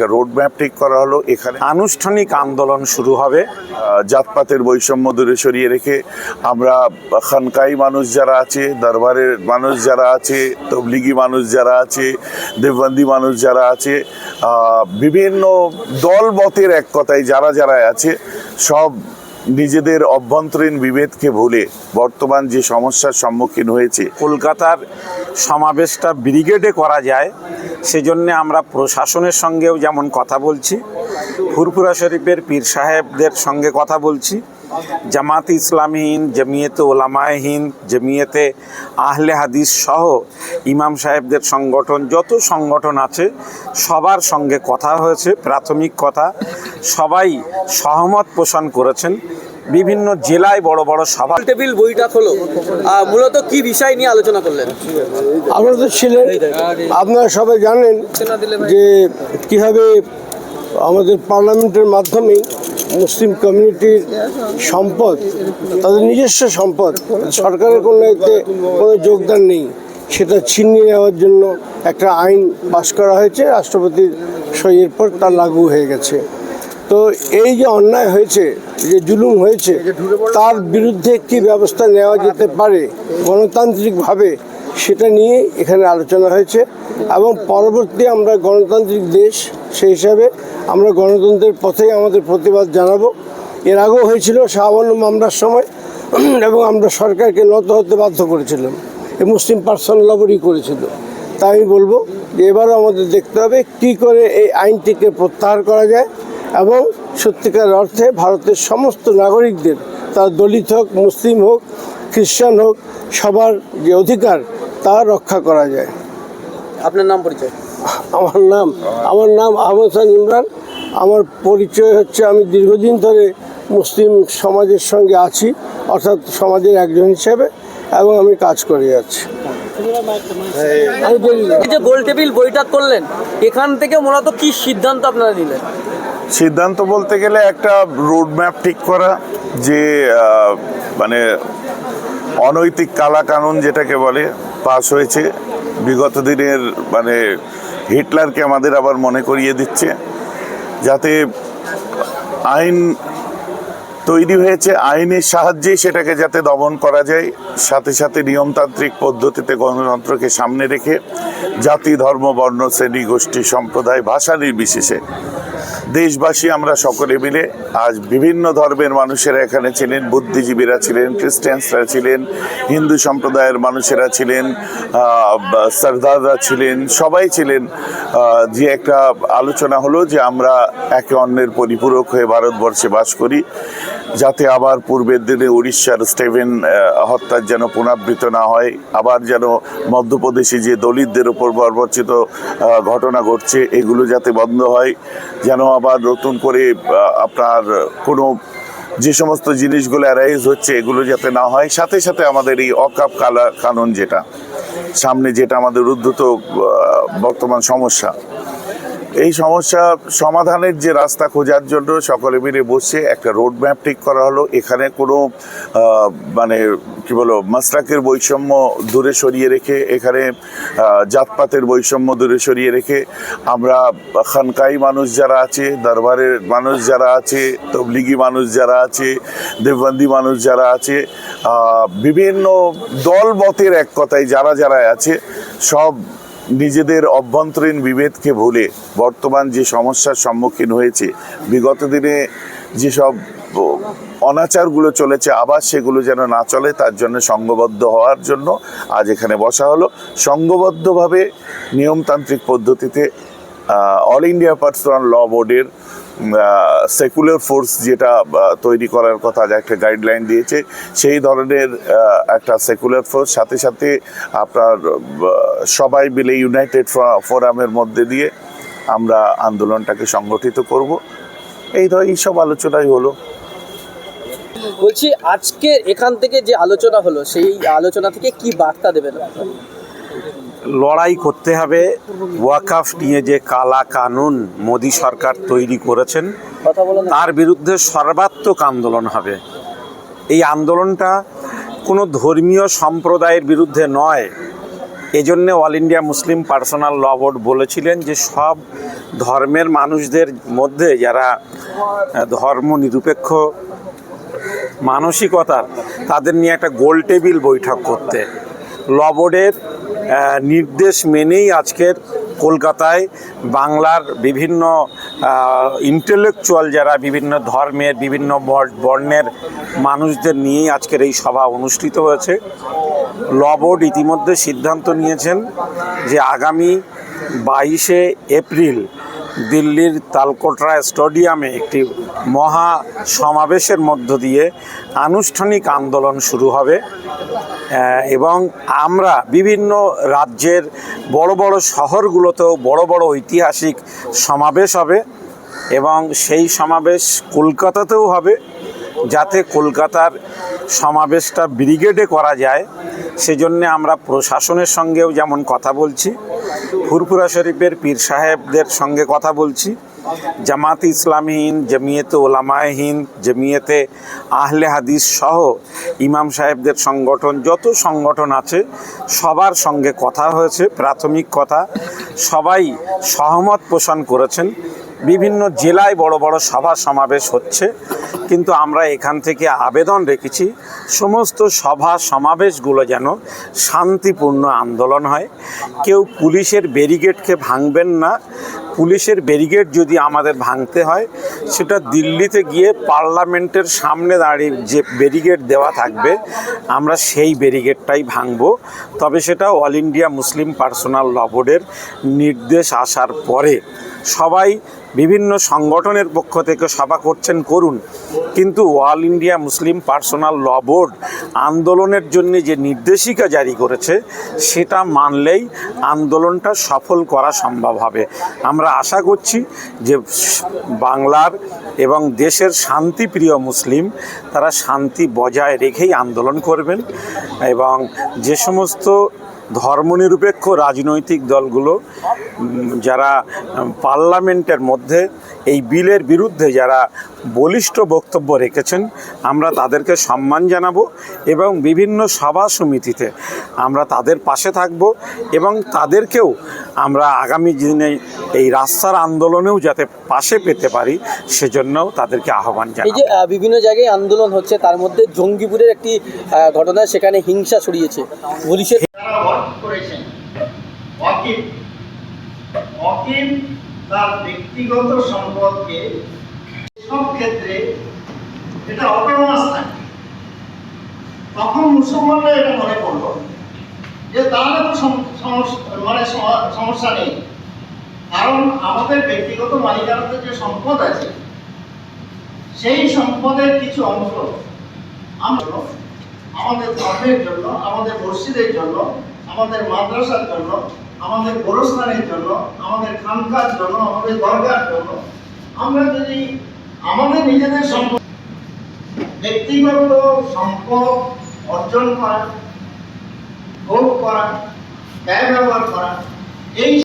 একটা road map ঠিক করা হলো। এখানে আনুষ্ঠানিক আন্দোলন শুরু হবে। জাতপাতের বৈষম্য দূরে সরিয়ে রেখে আমরা খানকাই মানুষ যারা আছে দরবারের মানুষ যারা আছে তবলিগি মানুষ যারা আছে দেববন্দি মানুষ যারা আছে বিভিন্ন দল মতের এক কথায় যারা যারা আছে সব নিজেদের অভ্যন্তরীণ বিভেদকে ভুলে বর্তমান যে সমস্যার সম্মুখীন হয়েছে কলকাতার সমাবেশটা ব্রিগেডে করা যায়। সেজন্য আমরা প্রশাসনের সঙ্গেও যেমন কথা বলছি, ফুরফুরা শরীফের পীর সাহেবদের সঙ্গে কথা বলছি, জামাত ইসলামী হিন্দ, জমিয়েতে ওলামায় হিন্দ, জমিয়েতে আহলে হাদিস সহ ইমাম সাহেবদের সংগঠন, যত সংগঠন আছে, সবার সঙ্গে কথা হয়েছে, প্রাথমিক কথা, সবাই সহমত পোষণ করেছেন। বিভিন্ন জেলায় বড় বড় সভা। টেবিল বইটা হলো মূলত কি বিষয় নিয়ে আলোচনা করলেন? আপনারা তো ছিলেন আপনারা সবাই জানেন যে কীভাবে আমাদের পার্লামেন্টের মাধ্যমে মুসলিম কমিউনিটির সম্পদ তাদের নিজস্ব সম্পদ সরকারের কোনো এতে কোনো যোগদান নেই সেটা ছিনিয়ে নেওয়ার জন্য একটা আইন পাশ করা হয়েছে রাষ্ট্রপতির সইয়ের পর তা লাগু হয়ে গেছে। তো এই যে অন্যায় হয়েছে যে জুলুম হয়েছে, তার বিরুদ্ধে কি ব্যবস্থা নেওয়া যেতে পারে গণতান্ত্রিকভাবে সেটা নিয়ে এখানে আলোচনা হয়েছে এবং পরবর্তী আমরা গণতান্ত্রিক দেশ, সেই হিসাবে আমরা গণতন্ত্রের পথেই আমাদের প্রতিবাদ জানাব। এর আগেও হয়েছিল সামান্য মামলার সময় এবং আমরা সরকারকে নত হতে বাধ্য করেছিলাম। এ মুসলিম পার্সন লবরই করেছিল। তাই আমি বলব যে এবারও আমাদের দেখতে হবে কী করে এই আইনটিকে প্রত্যাহার করা যায়। এবং সত্যিকার অর্থে ভারতের সমস্ত নাগরিকদের তার দলিত হোক মুসলিম হোক খ্রিস্টান হোক সবার যে অধিকার তা রক্ষা করা যায়। আপনার নাম পরিচয়? আমার নাম আমার নাম আহমদ হাসান ইমরান। আমার পরিচয় হচ্ছে আমি দীর্ঘদিন ধরে মুসলিম সমাজের সঙ্গে আছি অর্থাৎ সমাজের একজন হিসেবে এবং আমি কাজ করে যাচ্ছি। আমি বলি যে গোল টেবিল বইটা করলেন এখান থেকে মূলত কি সিদ্ধান্ত আপনারা নিলেন? সিদ্ধান্ত বলতে গেলে একটা রোড ম্যাপ ঠিক করা, যে মানে অনৈতিক কালা কানুন যেটাকে বলে পাস হয়েছে। বিগত দিনের মানে হিটলারকে আমাদের আবার মনে করিয়ে দিচ্ছে, যাতে আইন তৈরি হয়েছে, আইনের সাহায্যে সেটাকে যাতে দমন করা যায়, সাথে সাথে নিয়মতান্ত্রিক পদ্ধতিতে গণতন্ত্রকে সামনে রেখে জাতি, ধর্ম, বর্ণ, শ্রেণি, গোষ্ঠী, সম্প্রদায়, ভাষা নির্বিশেষে দেশবাসী আমরা সকলে মিলে আজ বিভিন্ন ধর্মের মানুষেরা এখানে ছিলেন, বুদ্ধিজীবীরা ছিলেন, খ্রিস্টানসরা ছিলেন, হিন্দু সম্প্রদায়ের মানুষেরা ছিলেন সর্দাররা ছিলেন, সবাই ছিলেন। যে একটা আলোচনা হলো যে আমরা একে অন্যের পরিপূরক হয়ে ভারতবর্ষে বাস করি। যাতে আবার পূর্বের দিনে উড়িষ্যার স্টেভেন হত্যার যেন পুনরাবৃত না হয়, আবার যেন মধ্যপ্রদেশে যে দলিতদের উপর বর্বরচিত ঘটনা ঘটছে, এগুলো যাতে বন্ধ হয়, যেন আবার নতুন করে আপনার কোনো যে সমস্ত জিনিসগুলো অ্যারাইজ হচ্ছে, এগুলো যাতে না হয়। সাথে সাথে আমাদের এই অকাপ কালা, কানুন যেটা, সামনে যেটা আমাদের উদ্ধত বর্তমান সমস্যা। এই সমস্যা সমাধানের যে রাস্তা খোঁজার জন্য সকলে মিলে বসে একটা রোড ম্যাপ ঠিক করা হলো। এখানে কোনো মানে কি বলো মাসলাকের বৈষম্য দূরে সরিয়ে রেখে, এখানে জাতপাতের বৈষম্য দূরে সরিয়ে রেখে আমরা খানকাই মানুষ যারা আছে, দরবারের মানুষ যারা আছে, তবলিগি মানুষ যারা আছে, দেববন্দি মানুষ যারা আছে বিভিন্ন দল মতের এক কথায় যারা যারা আছে, সব নিজেদের অভ্যন্তরীণ বিভেদকে ভুলে বর্তমান যে সমস্যার সম্মুখীন হয়েছে, বিগত দিনে যেসব অনাচারগুলো চলেছে, আবার সেগুলো যেন না চলে, তার জন্য সংঘবদ্ধ হওয়ার জন্য আজ এখানে বসা হলো। সংঘবদ্ধভাবে নিয়মতান্ত্রিক পদ্ধতিতে অল ইন্ডিয়া পার্সোনাল ল বোর্ডের সেকুলার ফোর্স যেটা তৈরি করার কথা একটা গাইডলাইন দিয়েছে, সেই ধরনের একটা সেকুলার ফোর্স সাথে সাথে আপনার সবাই মিলে ইউনাইটেড ফোরামের মধ্যে দিয়ে আমরা আন্দোলনটাকে সংগঠিত করব এই ধর, এইসব আলোচনাই হলো বলছি, আজকে এখান থেকে যে আলোচনা হলো, সেই আলোচনা থেকে কি বার্তা দেবেন? লড়াই করতে হবে। ওয়াকাফ নিয়ে যে কালা কানুন মোদী সরকার তৈরি করেছেন, তার বিরুদ্ধে সর্বাত্মক আন্দোলন হবে। এই আন্দোলনটা কোনো ধর্মীয় সম্প্রদায়ের বিরুদ্ধে নয়। এজন্য All India Muslim Personal Law Board বলেছিলেন যে, সব ধর্মের মানুষদের মধ্যে যারা ধর্ম নিরপেক্ষ মানসিকতার, তাদের নিয়ে একটা গোল টেবিল বৈঠক করতে। ল বোর্ডের নির্দেশ মেনেই আজকের কলকাতায় বাংলার বিভিন্ন ইন্টেলেকচুয়াল যারা বিভিন্ন ধর্মের, বিভিন্ন বর- বর্ণের মানুষদের নিয়েই আজকের এই সভা অনুষ্ঠিত হয়েছে। ল বোর্ড ইতিমধ্যে সিদ্ধান্ত নিয়েছেন যে আগামী বাইশে এপ্রিল দিল্লির তালকোটরা স্টেডিয়ামে একটি মহা সমাবেশের মধ্য দিয়ে আনুষ্ঠানিক আন্দোলন শুরু হবে। এবং আমরা বিভিন্ন রাজ্যের বড় বড় শহরগুলোতেও বড় বড় ঐতিহাসিক সমাবেশ হবে এবং সেই সমাবেশ কলকাতাতেও হবে। যাতে কলকাতার সমাবেশটা ব্রিগেডে করা যায়, সেজন্যে আমরা প্রশাসনের সঙ্গেও যেমন কথা বলছি, ফুরফুরা শরীফের পীর সাহেবদের সঙ্গে কথা বলছি, জামাত ইসলামহীন জমিয়েতে ওলামায়হীন জমিয়েতে আহলে হাদিস সহ ইমাম সাহেবদের সংগঠন, যত সংগঠন আছে, সবার সঙ্গে কথা হয়েছে, প্রাথমিক কথা, সবাই সহমত পোষণ করেছেন। বিভিন্ন জেলায় বড় বড় সভা সমাবেশ হচ্ছে। কিন্তু আমরা এখান থেকে আবেদন রেখেছি, সমস্ত সভা সমাবেশগুলো যেন শান্তিপূর্ণ আন্দোলন হয়। কেউ পুলিশের ব্যারিগেডকে ভাঙবেন না। পুলিশের ব্যারিগেড যদি আমাদের ভাঙতে হয়, সেটা দিল্লিতে গিয়ে পার্লামেন্টের সামনে দাঁড়িয়ে যে ব্যারিগেড দেওয়া থাকবে, আমরা সেই ব্যারিগেডটাই ভাঙব। তবে সেটা All India Muslim Personal Law বোর্ডের নির্দেশ আসার পরে সবাই বিভিন্ন সংগঠনের পক্ষ থেকে সভা করছেন করুন কিন্তু All India Muslim Personal Law Board আন্দোলনের জন্য যে নির্দেশিকা জারি করেছে, সেটা মানলেই আন্দোলনটা সফল করা সম্ভব হবে। আমরা আশা করছি যে বাংলার এবং দেশের শান্তিপ্রিয় মুসলিম তারা শান্তি বজায় রেখেই আন্দোলন করবেন এবং যে সমস্ত ধর্মনিরপেক্ষ রাজনৈতিক দলগুলো যারা পার্লামেন্টের মধ্যে এই বিলের বিরুদ্ধে যারা বলিষ্ঠ বক্তব্য রেখেছেন, আমরা তাদেরকে সম্মান জানাব এবং বিভিন্ন সভা সমিতিতে আমরা তাদের পাশে থাকব এবং তাদেরকেও আমরা আগামী দিনে এই রাস্তার আন্দোলনেও যাতে পাশে পেতে পারি সেজন্যও তাদেরকে আহ্বান এই জানাব যে বিভিন্ন জায়গায় আন্দোলন হচ্ছে তার মধ্যে জঙ্গিপুরের একটি ঘটনা সেখানে হিংসা ছড়িয়েছে। পুলিশের তার ব্যক্তিগত সম্পদকে সব ক্ষেত্রে এটা অটোনমাস থাকে তখন মুসলমানরা এটা মনে করল যে তাহলে তো মানে সম- সমস্যা নেই। কারণ আমাদের ব্যক্তিগত মালিকানাতে যে সম্পদ আছে, সেই সম্পদের কিছু অংশ আমরা আমাদের ধর্মের জন্য, আমাদের মসজিদের জন্য, আমাদের মাদ্রাসার জন্য, আমাদের গোরস্থানের জন্য, আমাদের খানকার জন্য, আমাদের দরগার জন্য। আমরা যদি আমাদের নিজেদের সম্পদ ব্যক্তিগত সম্পদ অর্জন করা, ভোগ করা ব্যবহার করা। এই